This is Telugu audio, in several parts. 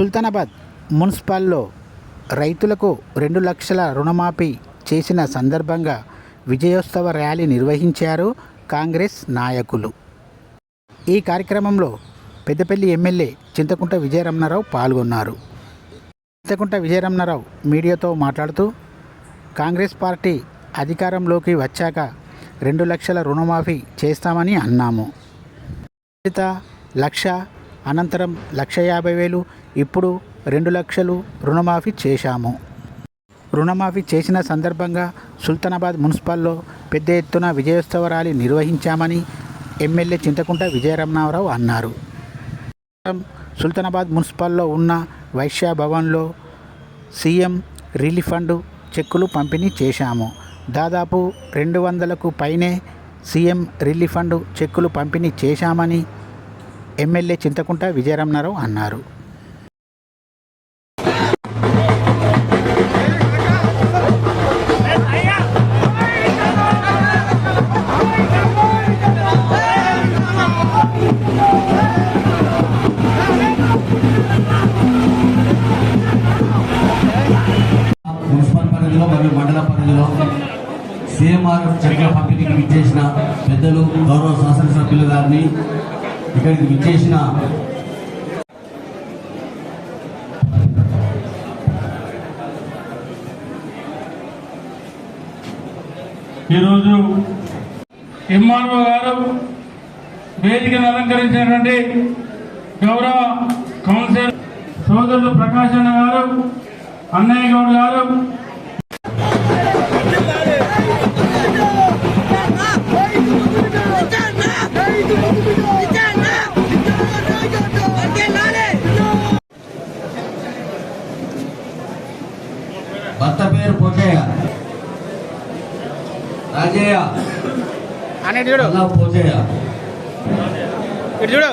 సుల్తానాబాద్ మున్సిపల్లో రైతులకు రెండు లక్షల రుణమాఫీ చేసిన సందర్భంగా విజయోత్సవ ర్యాలీ నిర్వహించారు కాంగ్రెస్ నాయకులు. ఈ కార్యక్రమంలో పెద్దపల్లి ఎమ్మెల్యే చింతకుంట విజయరమణారావు పాల్గొన్నారు. చింతకుంట విజయరమణారావు మీడియాతో మాట్లాడుతూ కాంగ్రెస్ పార్టీ అధికారంలోకి వచ్చాక రెండు లక్షల రుణమాఫీ చేస్తామని అన్నాము లక్ష అనంతరం లక్ష యాభై వేలు ఇప్పుడు రెండు లక్షలు రుణమాఫీ చేశాము. రుణమాఫీ చేసిన సందర్భంగా సుల్తానాబాద్ మున్సిపల్లో పెద్ద ఎత్తున విజయోత్సవ ర్యాలీ నిర్వహించామని ఎమ్మెల్యే చింతకుంట విజయరమణారావు అన్నారు. సుల్తానాబాద్ మున్సిపల్లో ఉన్న వైశ్య భవన్లో సీఎం రిలీఫ్ ఫండ్ చెక్కులు పంపిణీ చేశాము. దాదాపు రెండు వందలకు పైనే సీఎం రిలీఫ్ ఫండ్ చెక్కులు పంపిణీ చేశామని ఎమ్మెల్యే చింతకుంట విజయరమణారావు అన్నారు. మరియు మండల పరిధిలో సీఎంఆర్ చెట్ల పంపిణీకి విచ్చేసిన పెద్దలు గౌరవ శాసనసభ్యులు గారిని ఇక్కడికి విచ్చేసిన ఈరోజు ఎంఆర్ఓ గారు వేదికను అలంకరించినటువంటి గౌరవ కౌన్సిలర్ సోదరుడు ప్రకాశ్ అన్న గారు అన్నయ్య గౌడ్ గారు పేరు పోచయ్య రాజయ్య అనేది చూడు. అలా పోచయ్య ఇటు చూడు.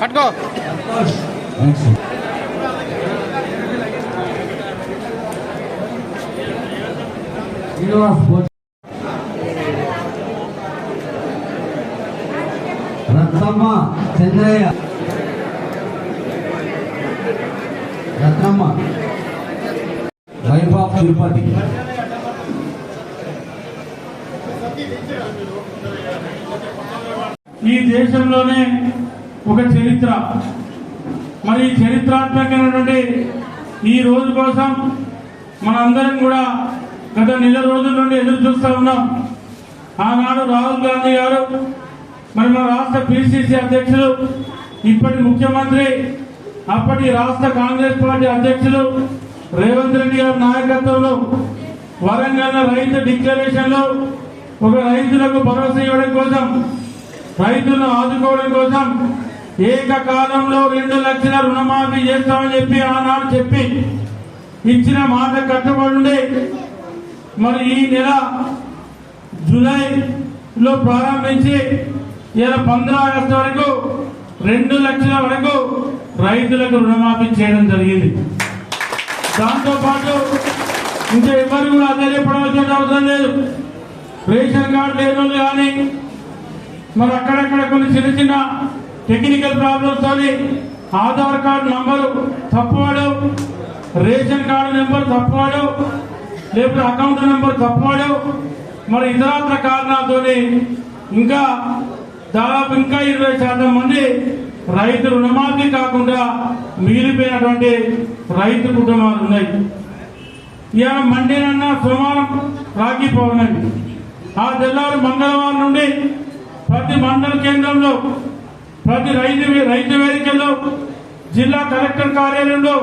పట్టుకో. Srinivas Ratnamma Chandraiah. Ratnamma. Wife of Tirupati. ఈ దేశంలోనే ఒక చరిత్ర. మరి ఈ చరిత్రాత్మకమైనటువంటి ఈ రోజు కోసం మనందరం కూడా గత నెల రోజుల నుండి ఎదురు చూస్తూ ఉన్నాం. ఆనాడు రాహుల్ గాంధీ గారు మన రాష్ట్ర పిసిసి అధ్యక్షులు ఇప్పటి ముఖ్యమంత్రి అప్పటి రాష్ట్ర కాంగ్రెస్ పార్టీ అధ్యక్షులు రేవంత్ రెడ్డి గారి నాయకత్వంలో వరంగల్ రైతు డిక్లరేషన్లో ఒక రైతులకు భరోసా ఇవ్వడం కోసం రైతులను ఆదుకోవడం కోసం ఏకకాలంలో రెండు లక్షల రుణమాఫీ చేస్తామని చెప్పి ఆనాడు చెప్పి ఇచ్చిన మాట కట్టుబడి ఉండే మరి ఈ నెల జూలైలో ప్రారంభించి ఇలా పంద్రా ఆగస్టు వరకు రెండు లక్షల వరకు రైతులకు రుణమాఫీ చేయడం జరిగింది. దాంతోపాటు ఇంకా ఎవరు కూడా అదే అవసరం లేదు. రేషన్ కార్డు లేని వాళ్ళు కానీ మరి అక్కడక్కడ కొన్ని చిన్న చిన్న టెక్నికల్ ప్రాబ్లమ్స్ తోని ఆధార్ కార్డు నంబరు తప్పువాడు రేషన్ కార్డు నెంబర్ తప్పువాడు లేకపోతే అకౌంట్ నెంబర్ తప్పువాడు మరి ఇతరత్ర కారణాలతోని ఇంకా దాదాపు ఇంకా ఇరవై శాతం మంది రైతు రుణమాఫీ కాకుండా మిగిలిపోయినటువంటి రైతు కుటుంబాలు ఉన్నాయి. ఇవాళ మండేనన్న సోమవారం రాఖీ పౌర్ణమి. ఆ తెల్లారి మంగళవారం నుండి ప్రతి మండల కేంద్రంలో ప్రతి రైతు రైతు వేదికల్లో జిల్లా కలెక్టర్ కార్యాలయంలో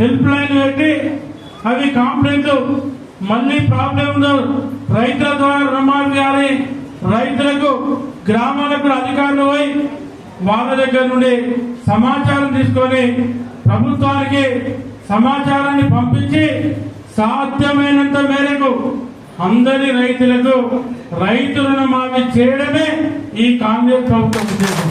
హెల్ప్ లైన్ పెట్టి అవి కంప్లైంట్ మళ్ళీ ప్రాబ్లం ఉందో రైతుల ద్వారా రుణమాఫీ చేయాలి రైతులకు గ్రామాలకు అధికారులు పోయి వాళ్ళ దగ్గర నుండి సమాచారం తీసుకొని ప్రభుత్వానికి సమాచారాన్ని పంపించి సాధ్యమైనంత మేరకు అందరి రైతులకు రైతు రుణమాఫీ చేయడమే ఈ కాంగ్రెస్ ప్రభుత్వం ఉద్దేశం.